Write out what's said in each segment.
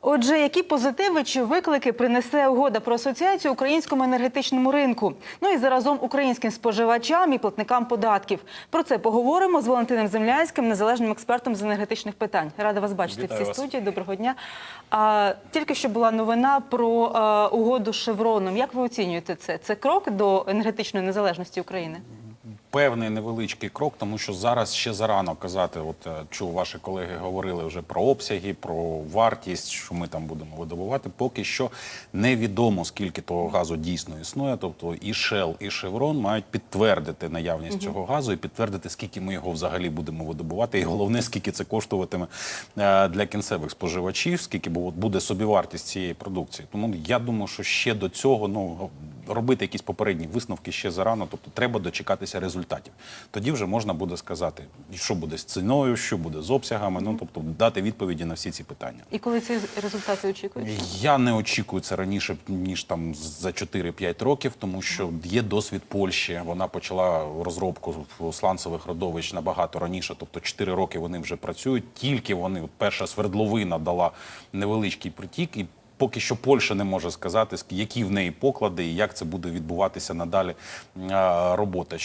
Отже, які позитиви чи виклики принесе угода про асоціацію українському енергетичному ринку? Ну і заразом українським споживачам і платникам податків. Про це поговоримо з Валентином Землянським, незалежним експертом з енергетичних питань. Рада вас бачити Вітаю в цій вас. студії. Доброго дня. А, тільки що була новина про а, угоду з Шевроном. Як ви оцінюєте це? Це крок до енергетичної незалежності України? Певний невеличкий крок, тому що зараз ще зарано казати. От е, чув, ваші колеги говорили вже про обсяги, про вартість, що ми там будемо видобувати. Поки що невідомо, скільки того газу дійсно існує. Тобто і Shell, і Chevron мають підтвердити наявність цього газу і підтвердити, скільки ми його взагалі будемо видобувати. І головне, скільки це коштуватиме е, для кінцевих споживачів, скільки бу- буде собівартість цієї продукції. Тому я думаю, що ще до цього ну робити якісь попередні висновки ще зарано, тобто треба дочекатися результатів. Тоді вже можна буде сказати, що буде з ціною, що буде з обсягами. Ну тобто дати відповіді на всі ці питання. І коли ці результати очікуються? Я не очікую це раніше ніж там за 4-5 років, тому що є досвід Польщі. Вона почала розробку сланцевих родовищ набагато раніше. Тобто 4 роки вони вже працюють. Тільки вони перша свердловина дала невеличкий притік і. Поки що Польща не може сказати, які в неї поклади і як це буде відбуватися надалі робота.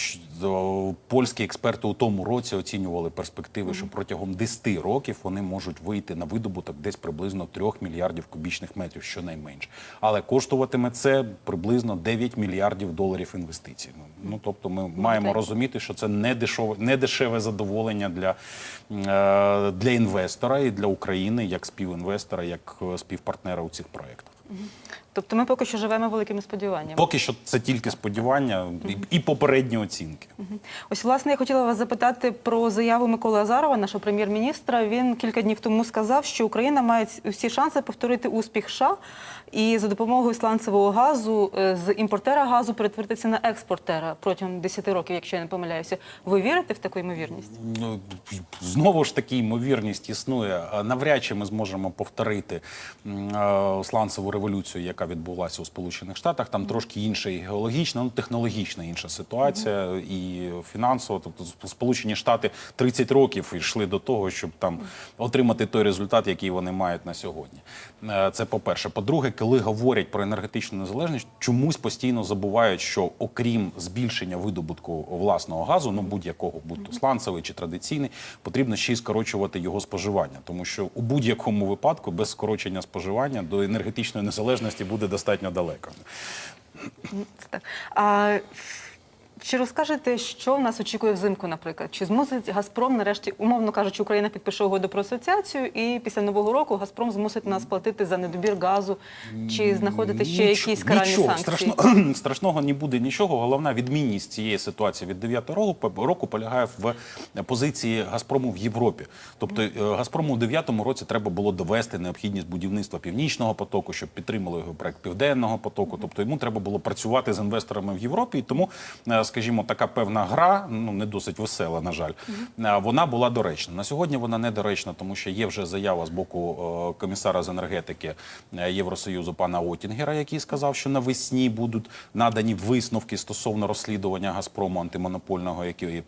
Польські експерти у тому році оцінювали перспективи, що протягом 10 років вони можуть вийти на видобуток десь приблизно 3 мільярдів кубічних метрів, щонайменше. Але коштуватиме це приблизно 9 мільярдів доларів інвестицій. Ну, Ну тобто, ми маємо так. розуміти, що це не дешеве, не дешеве задоволення для, е, для інвестора і для України як співінвестора, як е, співпартнера у цих проєктах. Тобто ми поки що живемо великими сподіваннями. Поки що це тільки сподівання і, і попередні оцінки. Ось, власне, я хотіла вас запитати про заяву Миколи Азарова, нашого прем'єр-міністра. Він кілька днів тому сказав, що Україна має всі шанси повторити успіх США і за допомогою сланцевого газу е, з імпортера газу перетворитися на експортера протягом 10 років, якщо я не помиляюся. Ви вірите в таку ймовірність? Ну, Знову ж таки, ймовірність існує. Навряд чи ми зможемо повторити е, сланцеву революцію, яка відбулася у Сполучених Штатах. Там трошки інша і геологічна, ну технологічна інша ситуація і фінансова. Тобто Сполучені Штати 30 років йшли до того, щоб там отримати той результат, який вони мають на сьогодні. Е, Це по-перше. По-друге, коли говорять про енергетичну незалежність, чомусь постійно забувають, що окрім збільшення видобутку власного газу, ну будь-якого, будь то сланцевий чи традиційний, потрібно ще й скорочувати його споживання, тому що у будь-якому випадку без скорочення споживання до енергетичної незалежності буде достатньо далеко. А чи розкажете, що в нас очікує взимку, наприклад? Чи змусить Газпром, нарешті, умовно кажучи, Україна підпише угоду про асоціацію, і після нового року Газпром змусить нас платити за недобір газу, чи знаходити ще Нічого- якісь каральні нічого санкції? страшно- страшного не буде нічого. Головна відмінність цієї ситуації від 9 року, року полягає в позиції Газпрому в Європі. Тобто е, Газпрому у 9 році треба було довести необхідність будівництва північного потоку, щоб підтримали його проект південного потоку. Тобто йому треба було працювати з інвесторами в Європі. І тому, е, скажімо, така певна гра, ну не досить весела, на жаль, е, вона була доречна. На сьогодні вона недоречна, тому що є вже заява з боку е, комісара з енергетики е, Євросоюзу пана Отінгера, який сказав, що навесні будуть надані висновки стосовно розслідування Газпрому антимонопольного, який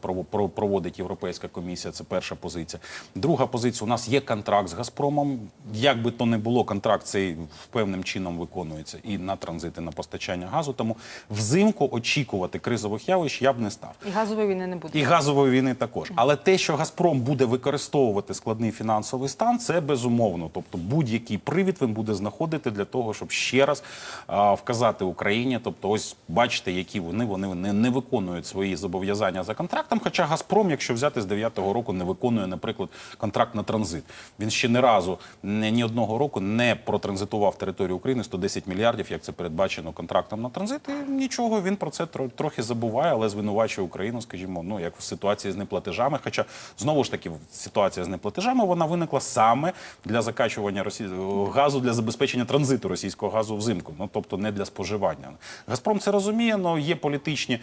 проводить Європейська комісія. Це перша позиція. Друга позиція: у нас є контракт з Газпромом. Як би то не було, контракт цей певним чином виконується і на транзит, і на постачання газу. Тому взимку очікувати кризових явищ я б не став. І газової війни не буде. І газової війни також. Але те, що Газпром буде використовувати складний фінансовий стан, це безумовно. Тобто будь-який привід він буде знаходити для того, щоб ще раз а, вказати Україні. Тобто, ось бачите, які вони вони не, не виконують свої зобов'язання за контрактом. Хоча Газпром, якщо взяти з 9-го року, не виконує, наприклад, контракт на транзит. Він ще ні разу не ні одного року не протранзитував територію України 110 мільярдів, як це передбачено контрактом на транзит. І нічого він про це трохи забуває, але звинувачує Україну, скажімо, ну як в ситуації з неплатежами. Хоча знову ж таки ситуація з неплатежами вона виникла саме для закачування росі... газу для забезпечення транзиту російського газу взимку. Ну тобто не для споживання. Газпром це розуміє, але є політичні е,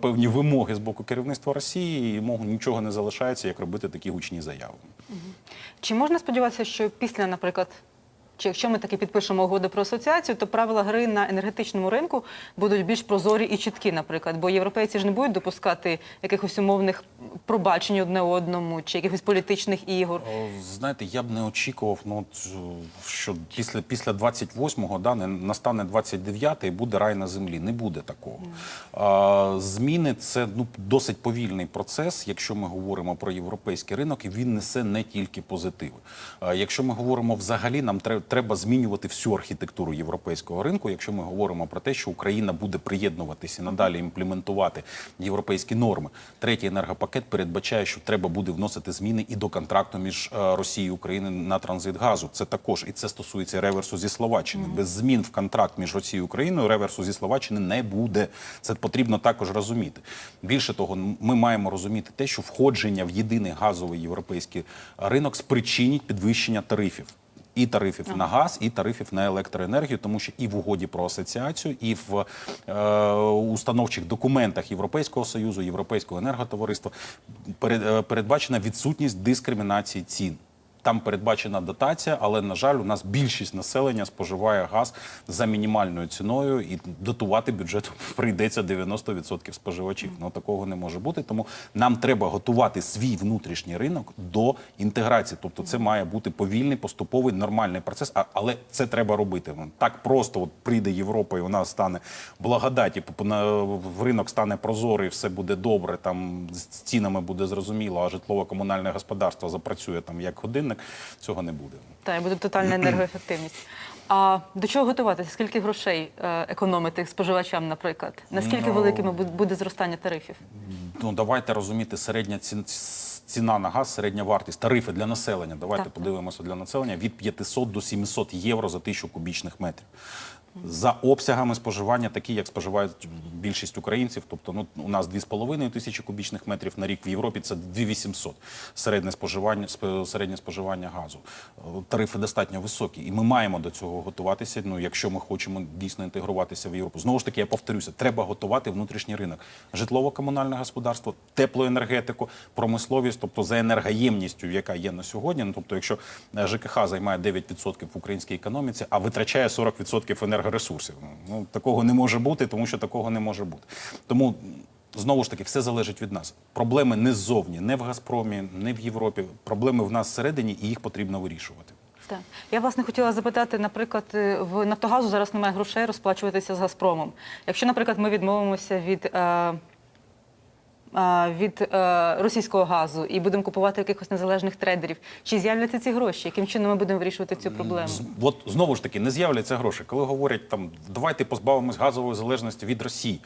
певні вимоги з боку керівництва Росії, і йому нічого не залишається, як робити такі гучні заяви. Чи можна сподіватися, що після, наприклад, чи якщо ми таки підпишемо угоду про асоціацію, то правила гри на енергетичному ринку будуть більш прозорі і чіткі, наприклад. Бо європейці ж не будуть допускати якихось умовних пробачень одне одному чи якихось політичних ігор. Знаєте, я б не очікував, ну що після, після 28-го да, не настане 29-й і буде рай на землі. Не буде такого. А, зміни це ну, досить повільний процес, якщо ми говоримо про європейський ринок, і він несе не тільки позитиви. А, якщо ми говоримо взагалі, нам тре- треба змінювати всю архітектуру європейського ринку. Якщо ми говоримо про те, що Україна буде приєднуватися і надалі імплементувати європейські норми. Третій енергопакет передбачає, що треба буде вносити зміни і до контракту між е, Росією і Україною на транзит газу. Це також і це стосується реверсу зі Словаччини. Без змін в контракт між Росією і Україною реверсу зі Словаччини не буде. Це потрібно також розуміти. Більше того, ми маємо розуміти те, що входження в єдиний газовий європейський ринок спричинить підвищення тарифів. І тарифів на газ, і тарифів на електроенергію, тому що і в угоді про асоціацію, і в е, установчих документах Європейського союзу, Європейського енерготовариства е, передбачена відсутність дискримінації цін. Там передбачена дотація, але на жаль, у нас більшість населення споживає газ за мінімальною ціною, і дотувати бюджету прийдеться 90% споживачів. Ну такого не може бути. Тому нам треба готувати свій внутрішній ринок до інтеграції. Тобто, це має бути повільний, поступовий, нормальний процес. Але це треба робити. Так просто от прийде Європа, і нас стане благодаті, ринок стане прозорий, все буде добре. Там з цінами буде зрозуміло, а житлово-комунальне господарство запрацює там як годинник. Цього не буде. Та і буде тотальна енергоефективність. А до чого готуватися? Скільки грошей е, економити споживачам, наприклад? Наскільки Ну, великими буде зростання тарифів? Ну давайте розуміти середня ці- ціна на газ, середня вартість, тарифи для населення. Давайте так. подивимося для населення від 500 до 700 євро за тисячу кубічних метрів. За обсягами споживання, такі як споживають більшість українців, тобто ну у нас 2,5 тисячі кубічних метрів на рік в Європі це 2800 середнє споживання сп- середнє споживання газу. Е, Тарифи достатньо високі, і ми маємо до цього готуватися. Ну якщо ми хочемо дійсно інтегруватися в Європу. Знову ж таки, я повторюся, треба готувати внутрішній ринок, житлово-комунальне господарство, теплоенергетику, промисловість, тобто за енергоємністю, яка є на сьогодні. Ну тобто, якщо е, ЖКХ займає 9% в українській економіці, а витрачає 40% енергоресурсів. Ну такого не може бути, тому що такого не може бути. Тому. Знову ж таки, все залежить від нас. Проблеми не ззовні, не в Газпромі, не в Європі. Проблеми в нас всередині, і їх потрібно вирішувати. Я власне хотіла запитати, наприклад, е, в Нафтогазу зараз немає грошей розплачуватися з Газпромом. Якщо, наприклад, ми відмовимося від. Е, від е, російського газу і будемо купувати якихось незалежних трейдерів. Чи з'являться ці гроші? Яким чином ми будемо вирішувати цю проблему? От знову ж таки не з'являться гроші. Коли говорять там давайте позбавимось газової залежності від Росії.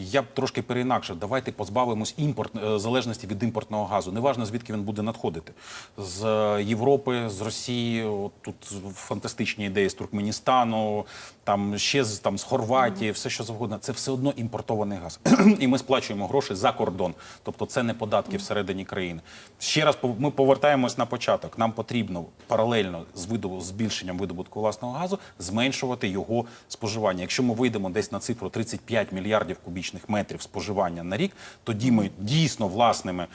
Я б трошки переінакше. Давайте позбавимось імпорт е, залежності від імпортного газу. Неважно звідки він буде надходити з е, Європи, з Росії. От тут фантастичні ідеї з Туркменістану, там ще з там з Хорватії, все що завгодно. Це все одно імпортований газ, і ми сплачуємо гроші за кордон. Тобто це не податки всередині країни. Ще раз ми повертаємось на початок. Нам потрібно паралельно з видобу- збільшенням видобутку власного газу зменшувати його споживання. Якщо ми вийдемо десь на цифру 35 мільярдів кубічних метрів споживання на рік, тоді ми дійсно власними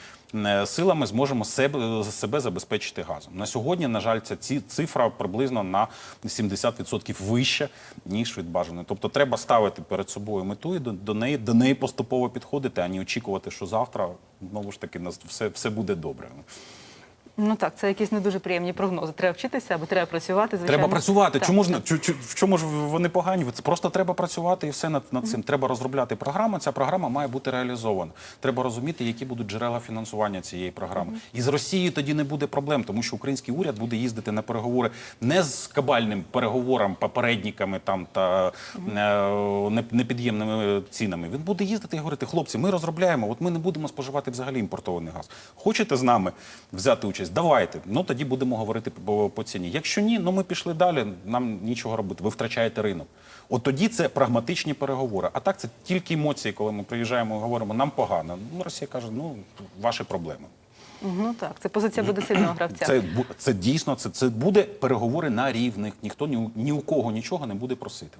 силами зможемо себе, себе забезпечити газом. На сьогодні, на жаль, ця цифра приблизно на 70% вища ніж від бажаної. Тобто треба ставити перед собою мету і до, до неї до неї поступово підходити, а не очікувати, що завтра знову ж таки нас все, все буде добре. Ну так, це якісь не дуже приємні прогнози. Треба вчитися або треба працювати. Звичайно. Треба працювати. Так, Чому ж чу- чу- в чому ж вони погані? Це просто треба працювати і все над, над цим. Треба розробляти програму. Ця програма має бути реалізована. Треба розуміти, які будуть джерела фінансування цієї програми. І з Росією тоді не буде проблем, тому що український уряд буде їздити на переговори не з кабальним переговором, попередниками там та е, непід'ємними цінами. Він буде їздити і говорити: хлопці, ми розробляємо. От ми не будемо споживати взагалі імпортований газ. Хочете з нами взяти участь? Давайте. Ну тоді будемо говорити по, по ціні. Якщо ні, ну ми пішли далі. Нам нічого робити. Ви втрачаєте ринок. От тоді це прагматичні переговори. А так це тільки емоції, коли ми приїжджаємо і говоримо, нам погано. Ну Росія каже, ну ваші проблеми. Ну так, це позиція буде сильного гравця. Це це дійсно це, це буде переговори на рівних. Ніхто ні, ні у кого нічого не буде просити.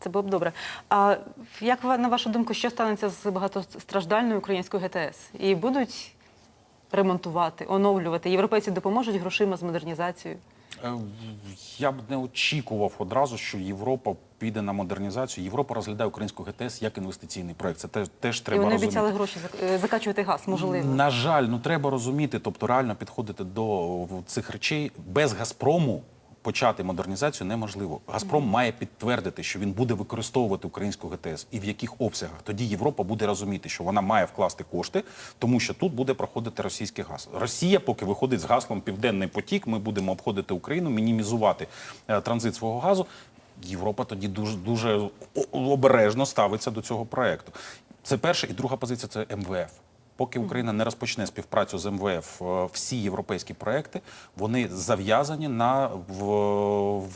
Це було б добре. А як на вашу думку, що станеться з багатостраждальною українською ГТС? І будуть ремонтувати, оновлювати? Європейці допоможуть грошима з модернізацією? Е, Я б не очікував одразу, що Європа піде на модернізацію. Європа розглядає українську ГТС як інвестиційний проект. Це теж, теж І треба вони розуміти. обіцяли гроші е, закачувати газ, можливо. На жаль, ну треба розуміти, тобто реально підходити до цих речей без Газпрому. Почати модернізацію неможливо. Газпром має підтвердити, що він буде використовувати українську ГТС і в яких обсягах. Тоді Європа буде розуміти, що вона має вкласти кошти, тому що тут буде проходити російський газ. Росія, поки виходить з гаслом Південний потік, ми будемо обходити Україну, мінімізувати е, транзит свого газу. Європа тоді дуже дуже обережно ставиться до цього проекту. Це перша і друга позиція це МВФ. Поки Україна не розпочне співпрацю з МВФ, е, всі європейські проекти вони зав'язані на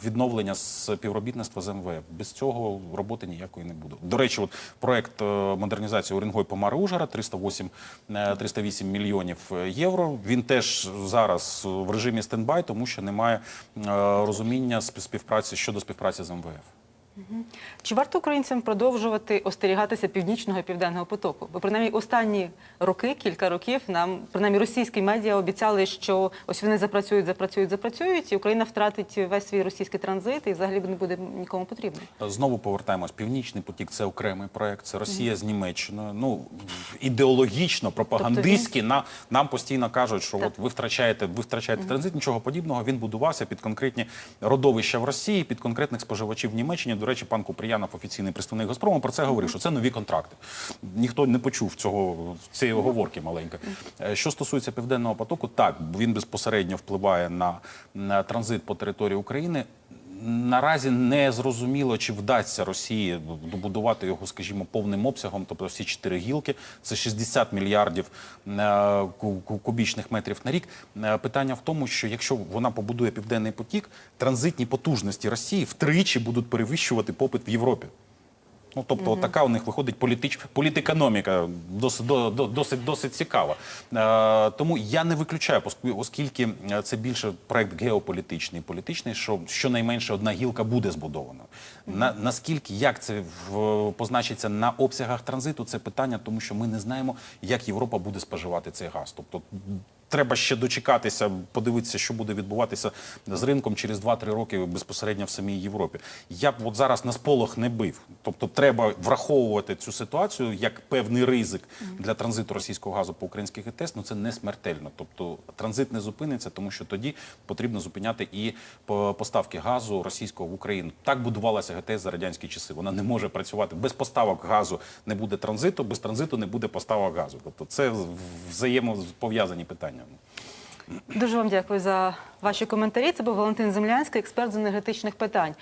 відновлення співробітництва з МВФ. Без цього роботи ніякої не буде. До речі, от проект е, модернізації Уренгой Помари Ужгород 308, е, 308 мільйонів е, євро. Він теж зараз в режимі стендбай, тому що немає розуміння спів- співпраці щодо співпраці з МВФ. Чи варто українцям продовжувати остерігатися північного і південного потоку? Бо принаймні останні роки, кілька років, нам принаймні російські медіа обіцяли, що ось вони запрацюють, запрацюють, запрацюють, і Україна втратить весь свій російський транзит і взагалі не буде нікому потрібно. Знову повертаємось. Північний потік це окремий проект. Це Росія з Німеччиною. Ну ідеологічно, пропагандистськи на нам постійно кажуть, що Так. от ви втрачаєте, ви втрачаєте транзит. Нічого подібного. Він будувався під конкретні родовища в Росії, під конкретних споживачів в Німеччині. До речі, пан Куприянов, офіційний представник Газпрому, про це говорив, що це нові контракти. Ніхто не почув цього цієї оговорки маленької. Е, Що стосується південного потоку, так він безпосередньо впливає на, на транзит по території України. Наразі не зрозуміло, чи вдасться Росії добудувати його, скажімо, повним обсягом, тобто всі чотири гілки, це 60 мільярдів е, ку- ку- кубічних метрів на рік. Е, Питання в тому, що якщо вона побудує південний потік, транзитні потужності Росії втричі будуть перевищувати попит в Європі. Ну, тобто, така у них виходить політич... політекономіка досить, до- до- досить, досить цікава. Е, тому я не виключаю, оскільки е, це більше проект геополітичний, політичний, що щонайменше одна гілка буде збудована. На, наскільки, як це в, позначиться на обсягах транзиту, це питання, тому що ми не знаємо, як Європа буде споживати цей газ. Тобто, Треба ще дочекатися, подивитися, що буде відбуватися з ринком через 2-3 роки безпосередньо в самій Європі. Я б от зараз на сполох не бив. Тобто, треба враховувати цю ситуацію як певний ризик для транзиту російського газу по українських ГТС. Ну це не смертельно. Тобто транзит не зупиниться, тому що тоді потрібно зупиняти і по- поставки газу російського в Україну. Так будувалася ГТС за радянські часи. Вона не може працювати без поставок газу. Не буде транзиту, без транзиту не буде поставок газу. Тобто, це взаємопов'язані питання. Дуже вам дякую за ваші коментарі. Це був Валентин Землянський, експерт з енергетичних питань.